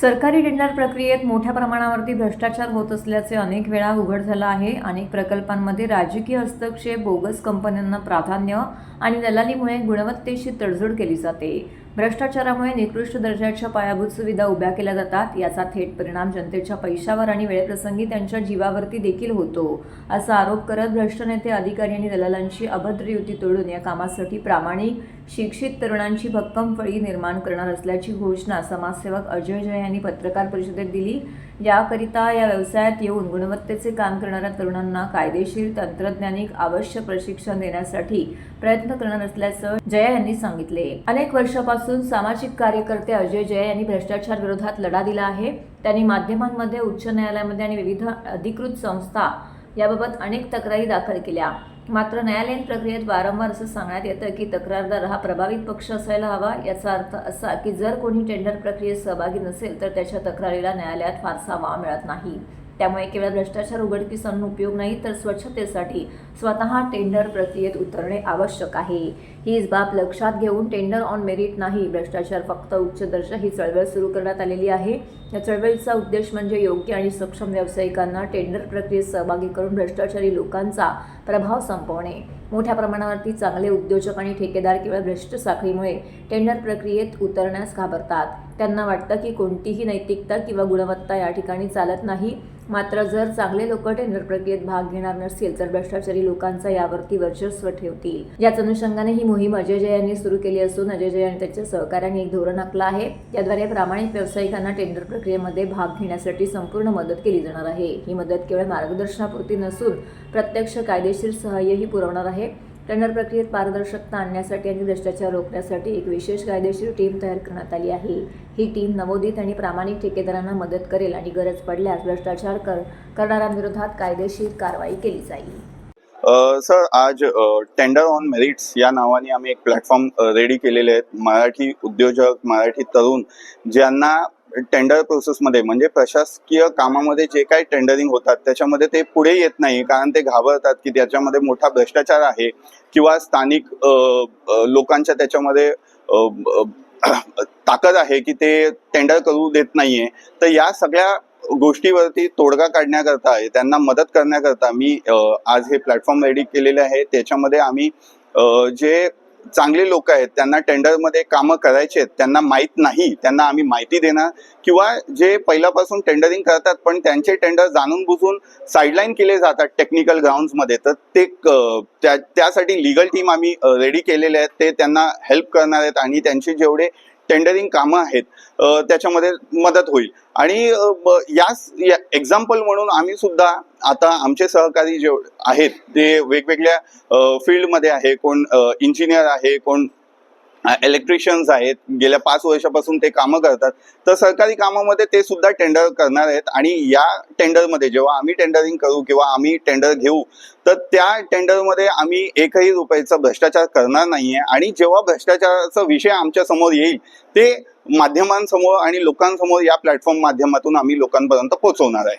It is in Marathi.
सरकारी टेंडर प्रक्रियेत मोठ्या प्रमाणावरती भ्रष्टाचार होत असल्याचे अनेक वेळा उघड झालं आहे. अनेक प्रकल्पांमध्ये राजकीय हस्तक्षेप बोगस कंपन्यांना प्राधान्य आणि दलालीमुळे गुणवत्तेशी तडजोड केली जाते. भ्रष्टाचारामुळे निकृष्ट दर्जाच्या पायाभूत सुविधा उभ्या केल्या जातात याचा थेट परिणाम जनतेच्या पैशावर आणि वेळप्रसंगी त्यांच्या जीवावरती देखील होतो असा आरोप करत भ्रष्ट नेते अधिकारी आणि दलालांची अभद्र युती तोडून या कामासाठी प्रामाणिक शिक्षित तरुणांची भक्कम फळी निर्माण करणार असल्याची घोषणा समाजसेवक अजय जय यांनी पत्रकार परिषदेत दिली. याकरिता या व्यवसायात येऊन गुणवत्तेचे काम करणाऱ्या तरुणांना कायदेशीर तंत्रज्ञानिक आवश्यक प्रशिक्षण देण्यासाठी प्रयत्न करणार असल्याचं जया यांनी सांगितले. अनेक वर्षापासून सामाजिक कार्यकर्ते अजय जया यांनी भ्रष्टाचार विरोधात लढा दिला आहे. त्यांनी माध्यमांमध्ये उच्च न्यायालयामध्ये आणि विविध अधिकृत संस्था याबाबत अनेक तक्रारी दाखल केल्या. मात्र न्यायालयीन प्रक्रियेत वारंवार असं सांगण्यात येतं की तक्रारदार हा प्रभावित पक्ष असायला हवा याचा अर्थ असा की जर कोणी टेंडर प्रक्रियेत सहभागी नसेल तर त्याच्या तक्रारीला न्यायालयात फारसा वाव मिळत नाही. त्यामुळे केवळ भ्रष्टाचार उघडकीस आणून उपयोग नाही तर स्वच्छतेसाठी स्वतः टेंडर प्रक्रियेत उतरणे आवश्यक आहे. हीच बाब लक्षात घेऊन टेंडर ऑन मेरिट नाही भ्रष्टाचार फक्त उच्च दर्जा ही चळवळ सुरू करण्यात आलेली आहे. या चळवळीचा उद्देश म्हणजे योग्य आणि सक्षम व्यावसायिकांना टेंडर प्रक्रियेत सहभागी करून भ्रष्टाचारी लोकांचा प्रभाव संपवणे. मोठ्या प्रमाणावरती चांगले उद्योजक आणि ठेकेदार केवळ भ्रष्ट साखळीमुळे टेंडर प्रक्रियेत उतरण्यास घाबरतात. त्यांना वाटतं की कोणतीही नैतिकता किंवा गुणवत्ता या ठिकाणी चालत नाही. मात्र जर चांगले लोक टेंडर प्रक्रियेत भाग घेणार नसतील तर भ्रष्टाचारी लोकांचा यावरती वर्चस्व ठेवतील. याच अनुषंगाने ही मोहीम अजय जय यांनी सुरू केली असून अजय जय आणि त्याच्या सहकार्याने एक धोरण आखलं आहे. याद्वारे प्रामाणिक व्यावसायिकांना टेंडर प्रक्रियेमध्ये भाग घेण्यासाठी संपूर्ण मदत केली जाणार आहे. ही मदत केवळ मार्गदर्शनापुरती नसून प्रत्यक्ष कायदेशीर सहाय्यही पुरवणार आहे. टेंडर प्रक्रियेत पारदर्शकता आणण्यासाठी आणि भ्रष्टाचार रोखण्यासाठी एक विशेष कायदेशीर टीम तयार करण्यात आली आहे. ही टीम नवोदित आणि प्रामाणिक ठेकेदारांना मदत करेल आणि गरज पडल्यास भ्रष्टाचार कर करणाऱ्यांविरोधात कायदेशीर कारवाई केली जाईल. सर आज टेंडर ऑन मेरिट्स या नावाने आम्ही एक प्लॅटफॉर्म रेडी केलेले आहेत. मराठी उद्योजक मराठी तरुण ज्यांना टेंडर प्रोसेसमध्ये म्हणजे प्रशासकीय कामामध्ये जे काही टेंडरिंग होतात त्याच्यामध्ये ते पुढे येत नाही. कारण ते घाबरतात की त्याच्यामध्ये मोठा भ्रष्टाचार आहे किंवा स्थानिक लोकांच्या त्याच्यामध्ये ताकद आहे की ते टेंडर करू देत नाहीये. तर या सगळ्या गोष्टीवरती तोडगा काढण्याकरता त्यांना मदत करण्याकरता मी आज हे प्लॅटफॉर्म रेडी केलेले आहे. त्याच्यामध्ये आम्ही जे चांगले लोक आहेत त्यांना टेंडरमध्ये कामं करायचे आहेत त्यांना माहीत नाही त्यांना आम्ही माहिती देणार. किंवा जे पहिल्यापासून टेंडरिंग करतात पण त्यांचे टेंडर जाणून बुजून साईडलाईन केले जातात टेक्निकल ग्राउंड्समध्ये तर ते त्या त्यासाठी लिगल टीम आम्ही रेडी केलेले आहेत ते त्यांना हेल्प करणार आहेत. आणि त्यांचे जेवढे टेंडरिंग कामं आहेत त्याच्यामध्ये मदत होईल. आणि अ, ब- एक्झाम्पल म्हणून आम्ही सुद्धा आता आमचे सहकारी जे आहेत ते वेगवेगळ्या फील्डमध्ये आहे कोण इंजिनियर आहे कोण इलेक्ट्रिशियन्स आहेत. गेल्या पाच वर्षापासून ते कामं करतात. तर सरकारी कामामध्ये ते सुद्धा टेंडर करणार आहेत. आणि या टेंडरमध्ये जेव्हा आम्ही टेंडरिंग करू किंवा आम्ही टेंडर घेऊ तर त्या टेंडरमध्ये आम्ही एकही रुपयाचा भ्रष्टाचार करणार नाही आहे आणि जेव्हा भ्रष्टाचाराचा विषय आमच्यासमोर येईल ते माध्यमांसमोर आणि लोकांसमोर या प्लॅटफॉर्म माध्यमातून आम्ही लोकांपर्यंत पोहोचवणार आहे.